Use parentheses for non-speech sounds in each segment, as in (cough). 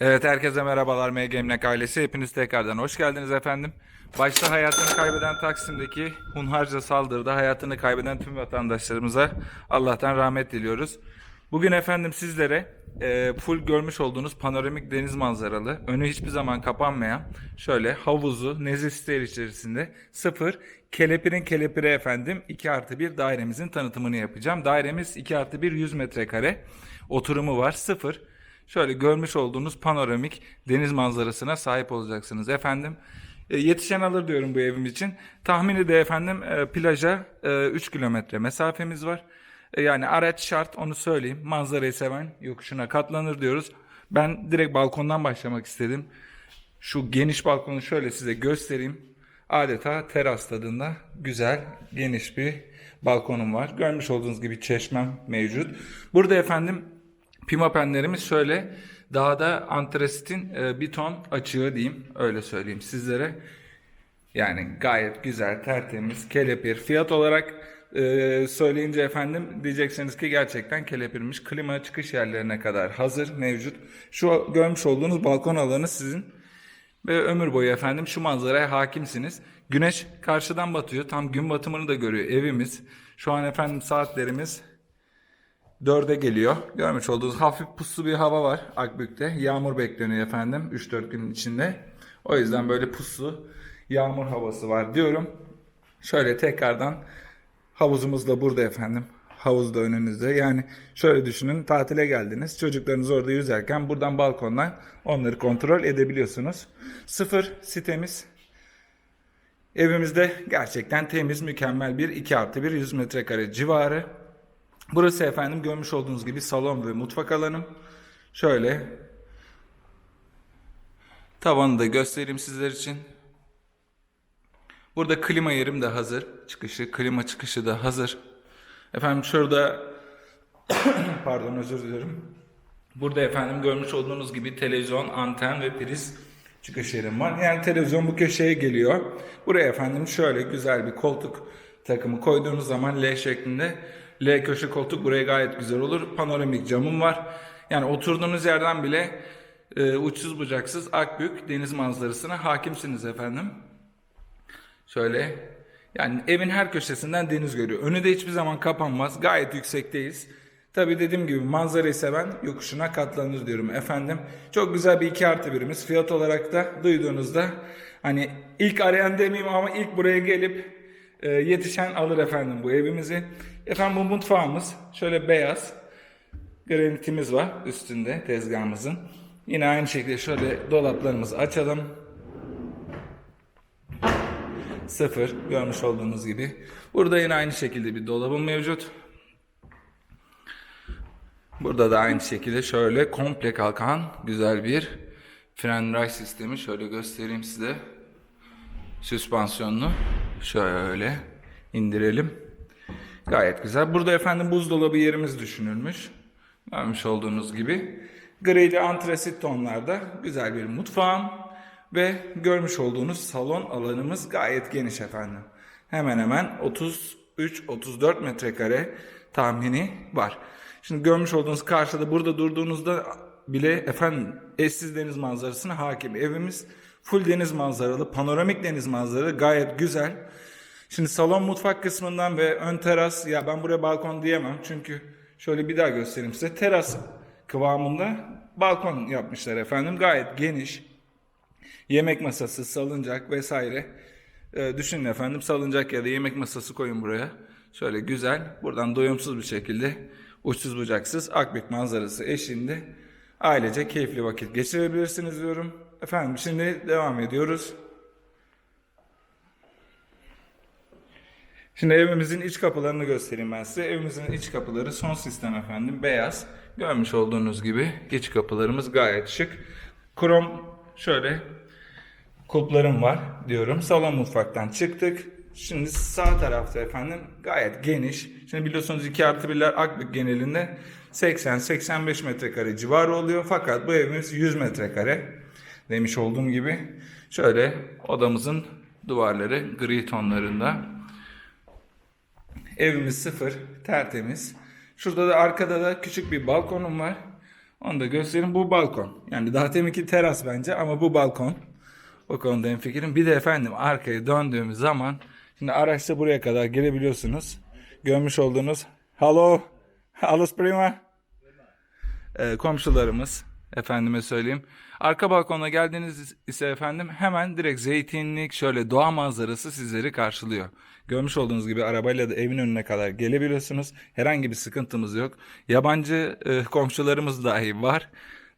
Evet herkese merhabalar MGMLek ailesi. Hepiniz tekrardan hoş geldiniz efendim. Başta hayatını kaybeden Taksim'deki hunharca saldırıda hayatını kaybeden tüm vatandaşlarımıza Allah'tan rahmet diliyoruz. Bugün efendim sizlere e, full görmüş olduğunuz panoramik deniz manzaralı, önü hiçbir zaman kapanmayan şöyle havuzu, nezih siteli içerisinde sıfır kelepirin kelepiri efendim 2 artı 1 dairemizin tanıtımını yapacağım. Dairemiz 2 artı 1 100 metrekare oturumu var sıfır. Şöyle görmüş olduğunuz panoramik deniz manzarasına sahip olacaksınız efendim. E, yetişen alır diyorum bu evim için. Tahmini de efendim e, plaja e, 3 kilometre mesafemiz var. E, yani araç şart onu söyleyeyim. Manzarayı seven yokuşuna katlanır diyoruz. Ben direkt balkondan başlamak istedim. Şu geniş balkonu şöyle size göstereyim. Adeta teras tadında güzel, geniş bir balkonum var. Görmüş olduğunuz gibi çeşmem mevcut. Burada efendim pimapenlerimiz şöyle dağda antrasitin e, bir ton açığı diyeyim. Öyle söyleyeyim sizlere. Yani gayet güzel, tertemiz, kelepir. Fiyat olarak e, söyleyince efendim diyeceksiniz ki gerçekten kelepirmiş. Klima çıkış yerlerine kadar hazır, mevcut. Şu görmüş olduğunuz balkon alanı sizin. Ve ömür boyu efendim şu manzaraya hakimsiniz. Güneş karşıdan batıyor. Tam gün batımını da görüyor evimiz. Şu an efendim saatlerimiz 4'e geliyor. Görmüş olduğunuz hafif puslu bir hava var Akbük'te. Yağmur bekleniyor efendim 3-4 gün içinde. O yüzden böyle puslu yağmur havası var diyorum. Şöyle tekrardan havuzumuz da burada efendim. Havuz da önünüzde. Yani şöyle düşünün tatile geldiniz. Çocuklarınız orada yüzerken buradan balkondan onları kontrol edebiliyorsunuz. Sıfır sitemiz. Evimizde gerçekten temiz, mükemmel bir 2 artı 1 100 metrekare civarı. Burası efendim görmüş olduğunuz gibi salon ve mutfak alanım. Şöyle tavanı da göstereyim sizler için. Burada klima yerim de hazır. Çıkışı, klima çıkışı da hazır. Efendim şurada (coughs) pardon özür dilerim. Burada efendim görmüş olduğunuz gibi televizyon, anten ve priz çıkış yerim var. Yani televizyon bu köşeye geliyor. Buraya efendim şöyle güzel bir koltuk takımı koyduğunuz zaman L şeklinde L köşe koltuk buraya gayet güzel olur. Panoramik camım var. Yani oturduğunuz yerden bile e, uçsuz bucaksız Akbük deniz manzarasına hakimsiniz efendim. Şöyle yani evin her köşesinden deniz görüyor. Önü de hiçbir zaman kapanmaz. Gayet yüksekteyiz. Tabi dediğim gibi manzarayı seven yokuşuna katlanır diyorum efendim. Çok güzel bir iki artı birimiz. Fiyat olarak da duyduğunuzda hani ilk arayan demeyeyim ama ilk buraya gelip e, yetişen alır efendim bu evimizi. Efendim bu mutfağımız şöyle beyaz. Granitimiz var üstünde tezgahımızın. Yine aynı şekilde şöyle dolaplarımızı açalım. Sıfır görmüş olduğunuz gibi. Burada yine aynı şekilde bir dolabım mevcut. Burada da aynı şekilde şöyle komple kalkan güzel bir fren ray sistemi. Şöyle göstereyim size. Süspansiyonlu. Şöyle indirelim. Gayet güzel. Burada efendim buzdolabı yerimiz düşünülmüş. Görmüş olduğunuz gibi. Grili antrasit tonlarda güzel bir mutfağım. Ve görmüş olduğunuz salon alanımız gayet geniş efendim. Hemen hemen 33-34 metrekare tahmini var. Şimdi görmüş olduğunuz karşıda burada durduğunuzda bile efendim eşsiz deniz manzarasına hakim. Evimiz full deniz manzaralı, panoramik deniz manzaralı gayet güzel. Şimdi salon mutfak kısmından ve ön teras ya ben buraya balkon diyemem çünkü şöyle bir daha göstereyim size. Teras kıvamında balkon yapmışlar efendim. Gayet geniş. Yemek masası, salıncak vesaire. Ee, düşünün efendim salıncak ya da yemek masası koyun buraya. Şöyle güzel. Buradan doyumsuz bir şekilde uçsuz bucaksız Akbük manzarası eşliğinde ailece keyifli vakit geçirebilirsiniz diyorum. Efendim şimdi devam ediyoruz. Şimdi evimizin iç kapılarını göstereyim ben size. Evimizin iç kapıları son sistem efendim. Beyaz. Görmüş olduğunuz gibi iç kapılarımız gayet şık. Krom şöyle kulplarım var diyorum. Salon mutfaktan çıktık. Şimdi sağ tarafta efendim gayet geniş. Şimdi biliyorsunuz 2 artı 1'ler Akbük genelinde 80-85 metrekare civarı oluyor. Fakat bu evimiz 100 metrekare demiş olduğum gibi. Şöyle odamızın duvarları gri tonlarında. Evimiz sıfır, tertemiz. Şurada da arkada da küçük bir balkonum var. Onu da göstereyim. Bu balkon. Yani daha teminki teras bence ama bu balkon. O konuda en fikrim. Bir de efendim arkaya döndüğümüz zaman şimdi araçta buraya kadar gelebiliyorsunuz. Görmüş olduğunuz Hello. Alles prima. Ee, komşularımız efendime söyleyeyim. Arka balkona geldiğiniz ise efendim hemen direkt zeytinlik şöyle doğa manzarası sizleri karşılıyor. Görmüş olduğunuz gibi arabayla da evin önüne kadar gelebiliyorsunuz. Herhangi bir sıkıntımız yok. Yabancı e, komşularımız dahi var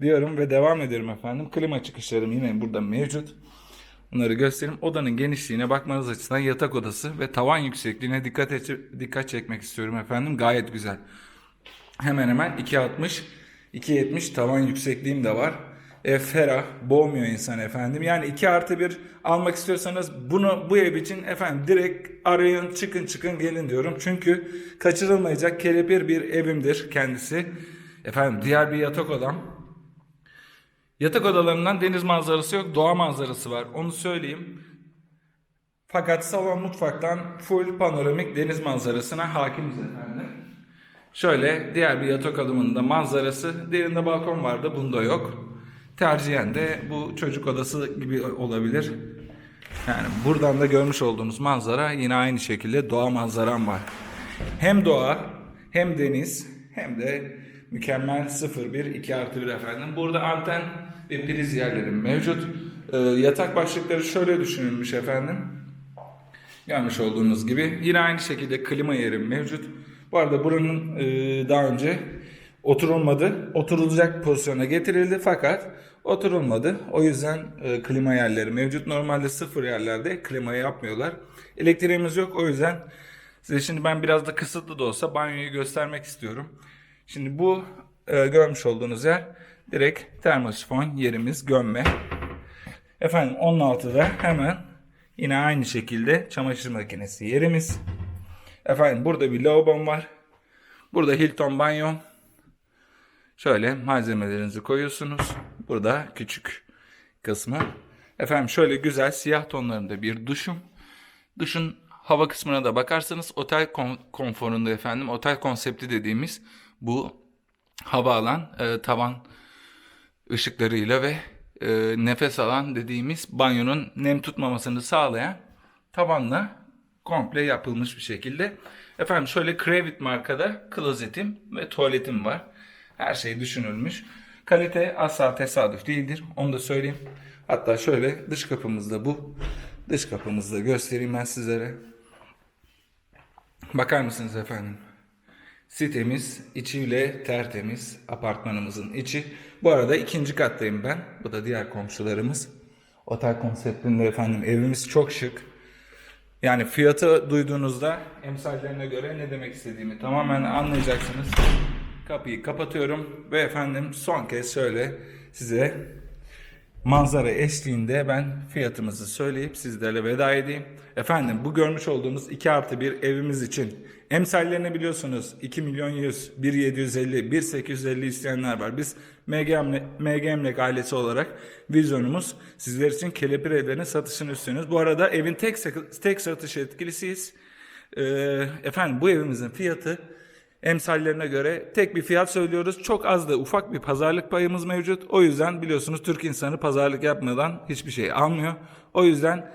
diyorum ve devam ediyorum efendim. Klima çıkışlarım yine burada mevcut. Bunları göstereyim. Odanın genişliğine bakmanız açısından yatak odası ve tavan yüksekliğine dikkat et, dikkat çekmek istiyorum efendim. Gayet güzel. Hemen hemen 2.60 2.70 tavan yüksekliğim de var. E, ferah, boğmuyor insan efendim. Yani 2 artı 1 almak istiyorsanız bunu bu ev için efendim direkt arayın, çıkın çıkın gelin diyorum. Çünkü kaçırılmayacak kelepir bir evimdir kendisi. Efendim diğer bir yatak odam. Yatak odalarından deniz manzarası yok, doğa manzarası var. Onu söyleyeyim. Fakat salon mutfaktan full panoramik deniz manzarasına hakimiz efendim. Şöyle diğer bir yatak odamının da manzarası. Derinde balkon vardı, bunda yok. Tercihen de bu çocuk odası gibi olabilir. Yani buradan da görmüş olduğunuz manzara yine aynı şekilde doğa manzaram var. Hem doğa hem deniz hem de mükemmel 01 2 artı 1 efendim. Burada anten ve priz yerlerim mevcut. Ee, yatak başlıkları şöyle düşünülmüş efendim. Görmüş olduğunuz gibi. Yine aynı şekilde klima yerim mevcut. Bu arada buranın e, daha önce oturulmadı. Oturulacak pozisyona getirildi fakat oturulmadı. O yüzden e, klima yerleri mevcut. Normalde sıfır yerlerde klima yapmıyorlar. Elektriğimiz yok o yüzden size şimdi ben biraz da kısıtlı da olsa banyoyu göstermek istiyorum. Şimdi bu e, görmüş olduğunuz yer direkt termosifon yerimiz gömme. Efendim onun altıda hemen yine aynı şekilde çamaşır makinesi yerimiz. Efendim burada bir lavabom var. Burada Hilton banyo. Şöyle malzemelerinizi koyuyorsunuz. Burada küçük kısmı. Efendim şöyle güzel siyah tonlarında bir duşum. Duşun hava kısmına da bakarsanız otel kon- konforunda efendim otel konsepti dediğimiz bu hava alan e, tavan ışıklarıyla ve e, nefes alan dediğimiz banyonun nem tutmamasını sağlayan tavanla komple yapılmış bir şekilde. Efendim şöyle Crevit markada klozetim ve tuvaletim var. Her şey düşünülmüş. Kalite asla tesadüf değildir. Onu da söyleyeyim. Hatta şöyle dış kapımızda bu. Dış kapımızda göstereyim ben sizlere. Bakar mısınız efendim? Sitemiz içiyle tertemiz apartmanımızın içi. Bu arada ikinci kattayım ben. Bu da diğer komşularımız. Otel konseptinde efendim evimiz çok şık. Yani fiyatı duyduğunuzda emsallerine göre ne demek istediğimi tamamen anlayacaksınız. Kapıyı kapatıyorum ve efendim son kez şöyle size manzara eşliğinde ben fiyatımızı söyleyip sizlerle veda edeyim. Efendim bu görmüş olduğunuz 2 artı 1 evimiz için emsallerini biliyorsunuz 2 milyon 100, 1 750, 1 850 isteyenler var. Biz MGM, MGM'lek ailesi olarak vizyonumuz sizler için kelepir evlerinin satışını üstleniyoruz. Bu arada evin tek, tek satış etkilisiyiz. Ee, efendim bu evimizin fiyatı emsallerine göre tek bir fiyat söylüyoruz. Çok az da ufak bir pazarlık payımız mevcut. O yüzden biliyorsunuz Türk insanı pazarlık yapmadan hiçbir şey almıyor. O yüzden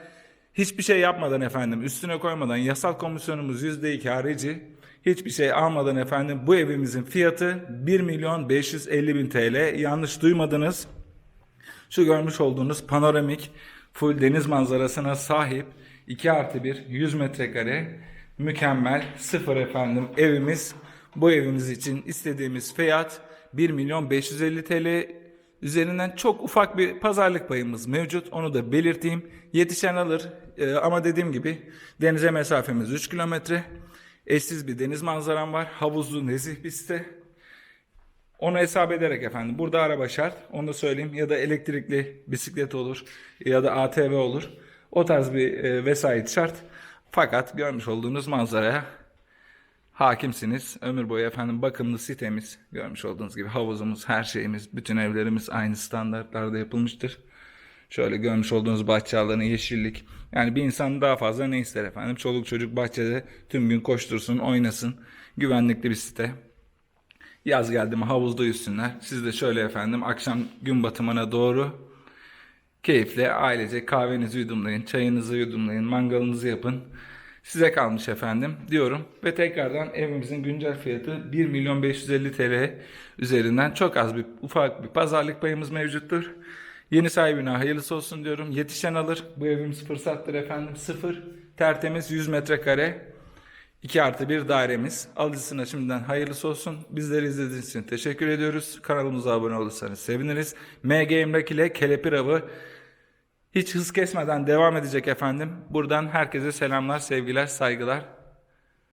hiçbir şey yapmadan efendim üstüne koymadan yasal komisyonumuz %2 harici hiçbir şey almadan efendim bu evimizin fiyatı 1 milyon 550 bin TL. Yanlış duymadınız. Şu görmüş olduğunuz panoramik full deniz manzarasına sahip 2 artı 1 100 metrekare mükemmel sıfır efendim evimiz. Bu evimiz için istediğimiz fiyat 1 milyon 550 TL üzerinden çok ufak bir pazarlık payımız mevcut. Onu da belirteyim. Yetişen alır Ee, ama dediğim gibi denize mesafemiz 3 kilometre. Eşsiz bir deniz manzaram var. Havuzlu nezih bir site. Onu hesap ederek efendim. Burada araba şart. Onu da söyleyeyim. Ya da elektrikli bisiklet olur. Ya da ATV olur. O tarz bir e, vesait şart. Fakat görmüş olduğunuz manzaraya hakimsiniz. Ömür boyu efendim bakımlı sitemiz. Görmüş olduğunuz gibi havuzumuz, her şeyimiz, bütün evlerimiz aynı standartlarda yapılmıştır. Şöyle görmüş olduğunuz bahçe alanı, yeşillik. Yani bir insan daha fazla ne ister efendim? Çoluk çocuk bahçede tüm gün koştursun, oynasın. Güvenlikli bir site. Yaz geldi mi havuzda yüzsünler. Siz de şöyle efendim akşam gün batımına doğru keyifle ailece kahvenizi yudumlayın, çayınızı yudumlayın, mangalınızı yapın. Size kalmış efendim diyorum. Ve tekrardan evimizin güncel fiyatı 1 milyon 550 TL üzerinden çok az bir ufak bir pazarlık payımız mevcuttur. Yeni sahibine hayırlısı olsun diyorum. Yetişen alır. Bu evimiz fırsattır efendim. Sıfır. Tertemiz 100 metrekare. 2 artı 1 dairemiz. Alıcısına şimdiden hayırlısı olsun. Bizleri izlediğiniz için teşekkür ediyoruz. Kanalımıza abone olursanız seviniriz. MG Emlak ile Kelepir Avı hiç hız kesmeden devam edecek efendim. Buradan herkese selamlar, sevgiler, saygılar.